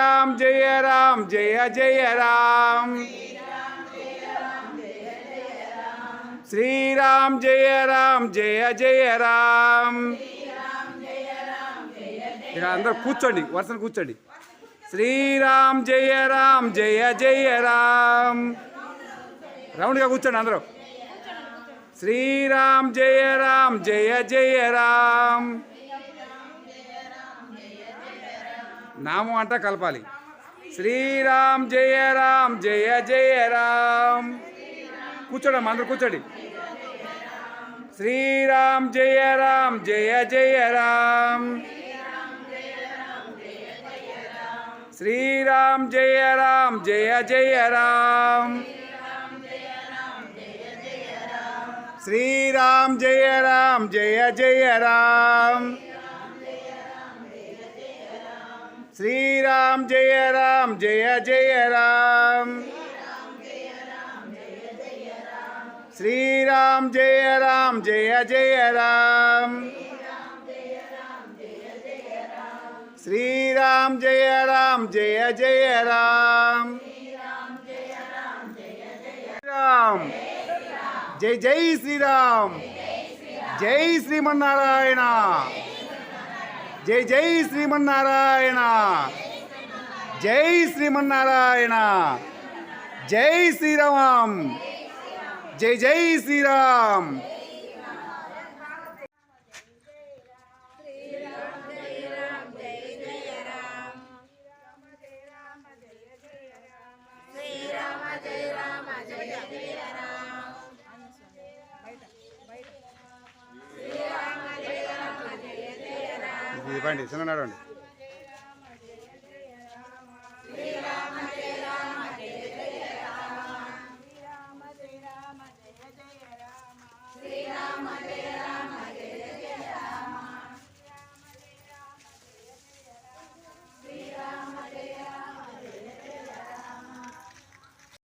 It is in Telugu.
రామ్ జయ రామ్ జయ జయ రామ్. శ్రీరామ్ జయ రామ్ జయ జయ రామ్. ఇక అందరూ కూర్చోండి వరుసన కూర్చోండి. శ్రీరామ్ జయ రామ్ జయ జయ రామ్. రౌండ్గా కూర్చోండి అందరూ. శ్రీరామ్ జయ రామ్ జయ జయ రామ్. నామం అంట కలపాలి. శ్రీరామ్ జయ రామ్ జయ జయ రామ్. కూర్చోండి అందరూ కూర్చోండి. శ్రీరామ్ జయ రామ్ జయ జయ రామ్. శ్రీరామ్ జయ రామ్ జయ జయ రామ్. శ్రీరామ్ జయ రామ్ జయ జయ రామ్. శ్రీరామ్ జయ రామ్ జయ జయ రామ్. శ్రీరామ్ జయ రామ్ జయ జయ రామ్. శ్రీరామ్ జయ రామ్ జయ జయ రామ్. రామ్ జై జై శ్రీరామ్. జై శ్రీమన్నారాయణ. జై జై శ్రీమన్నారాయణ. జై శ్రీమన్నారాయణ. జై శ్రీరామ్. జై జై శ్రీరామ్. ఇవ్వండి చిన్న నడవండి